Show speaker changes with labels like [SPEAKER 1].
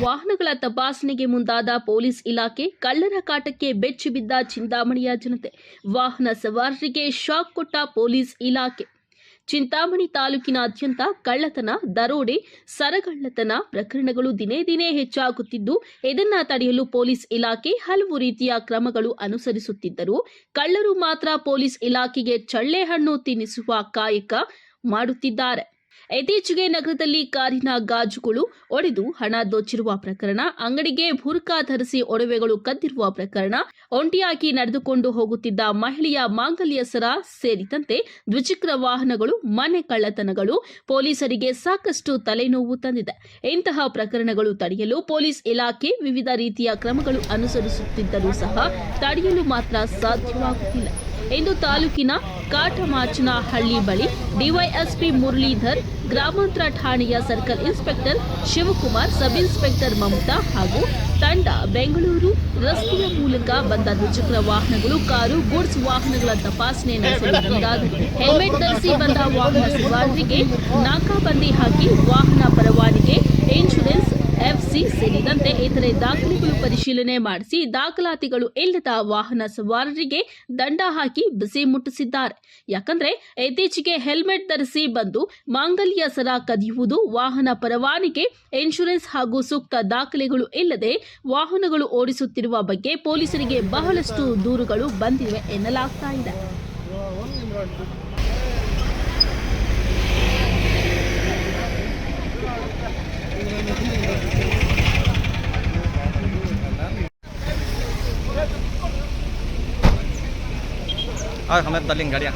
[SPEAKER 1] ವಾಹನಗಳ ತಪಾಸಣೆಗೆ ಮುಂದಾದ ಪೊಲೀಸ್ ಇಲಾಖೆ ಕಳ್ಳರ ಕಾಟಕ್ಕೆ ಬೆಚ್ಚಿ ಬಿದ್ದ ಚಿಂತಾಮಣಿಯ ಜನತೆ. ವಾಹನ ಸವಾರರಿಗೆ ಶಾಕ್ ಕೊಟ್ಟ ಪೊಲೀಸ್ ಇಲಾಖೆ. ಚಿಂತಾಮಣಿ ತಾಲೂಕಿನಾದ್ಯಂತ ಕಳ್ಳತನ, ದರೋಡೆ, ಸರಗಳ್ಳತನ ಪ್ರಕರಣಗಳು ದಿನೇ ದಿನೇ ಹೆಚ್ಚಾಗುತ್ತಿದ್ದು, ಇದನ್ನ ತಡೆಯಲು ಪೊಲೀಸ್ ಇಲಾಖೆ ಹಲವು ರೀತಿಯ ಕ್ರಮಗಳು ಅನುಸರಿಸುತ್ತಿದ್ದರೂ, ಕಳ್ಳರು ಮಾತ್ರ ಪೊಲೀಸ್ ಇಲಾಖೆಗೆ ಚಳ್ಳೆ ಹಣ್ಣು ತಿನ್ನಿಸುವ ಕಾಯಕ ಮಾಡುತ್ತಿದ್ದಾರೆ. ಇತ್ತೀಚೆಗೆ ನಗರದಲ್ಲಿ ಕಾರಿನ ಗಾಜುಗಳು ಒಡೆದು ಹಣ ದೋಚಿರುವ ಪ್ರಕರಣ, ಅಂಗಡಿಗೆ ಬುರ್ಕಾ ಧರಿಸಿ ಒಡವೆಗಳು ಕದ್ದಿರುವ ಪ್ರಕರಣ, ಒಂಟಿಯಾಗಿ ನಡೆದುಕೊಂಡು ಹೋಗುತ್ತಿದ್ದ ಮಹಿಳೆಯ ಮಾಂಗಲ್ಯ ಸರ ಸೇರಿದಂತೆ ದ್ವಿಚಕ್ರ ವಾಹನಗಳು, ಮನೆ ಕಳ್ಳತನಗಳು, ಪೊಲೀಸರಿಗೆ ಸಾಕಷ್ಟು ತಲೆನೋವು ತಂದಿದೆ. ಇಂತಹ ಪ್ರಕರಣಗಳು ತಡೆಯಲು ಪೊಲೀಸ್ ಇಲಾಖೆ ವಿವಿಧ ರೀತಿಯ ಕ್ರಮಗಳು ಅನುಸರಿಸುತ್ತಿದ್ದರೂ ಸಹ ತಡೆಯಲು ಮಾತ್ರ ಸಾಧ್ಯವಾಗುತ್ತಿಲ್ಲ. ಇಂದು ತಾಲೂಕಿನ ಕಾಟಮಾಚನಹಳ್ಳಿ ಬಳಿ ಡಿವೈಎಸ್ಪಿ ಮುರಳೀಧರ್, ಗ್ರಾಮಾಂತರ ಠಾಣೆಯ circle inspector Shivakumar, sub inspector Mamata ಹಾಗೂ ತಂಡ ಬೆಂಗಳೂರು ರಸ್ತೆಯ ಮೂಲಕ ಬಂದ ದ್ವಿಚಕ್ರ ವಾಹನಗಳು, ಕಾರು, ಗೂಡ್ಸ್ ವಾಹನಗಳ ತಪಾಸಣೆ ನಡೆಸಲು ಮುಂದಾದರು ಹೆಲ್ಮೆಟ್ ಧರಿಸಿ ಬಂದ ವಾಹನ ಸವಾರರಿಗೆ ನಾಕಾಬಂದಿ ಹಾಕಿ ವಾಹನ ಪರವಾನಿಗೆ ಇನ್ಶೂರೆನ್ಸ್ ಎಫ್ಸಿ ಸೇರಿದಂತೆ ಇತರೆ ದಾಖಲೆಗಳು ಪರಿಶೀಲನೆ ಮಾಡಿಸಿ ದಾಖಲಾತಿಗಳು ಇಲ್ಲದ ವಾಹನ ಸವಾರರಿಗೆ ದಂಡ ಹಾಕಿ ಬಿಸಿ ಮುಟ್ಟಿಸಿದ್ದಾರೆ. ಯಾಕಂದ್ರೆ ಇತ್ತೀಚೆಗೆ ಹೆಲ್ಮೆಟ್ ಧರಿಸಿ ಬಂದು ಮಾಂಗಲ್ಯ ಸರ ಕದಿಯುವುದು ವಾಹನ ಪರವಾನಿಗೆ ಇನ್ಶೂರೆನ್ಸ್ ಹಾಗೂ ಸೂಕ್ತ ದಾಖಲೆಗಳು ಇಲ್ಲದೆ ವಾಹನಗಳು ಓಡಿಸುತ್ತಿರುವ ಬಗ್ಗೆ ಪೊಲೀಸರಿಗೆ ಬಹಳಷ್ಟು ದೂರುಗಳು ಬಂದಿವೆ ಎನ್ನಲಾಗ್ತಾ ಇದೆ.
[SPEAKER 2] और
[SPEAKER 3] हमें तलिंग घड़िया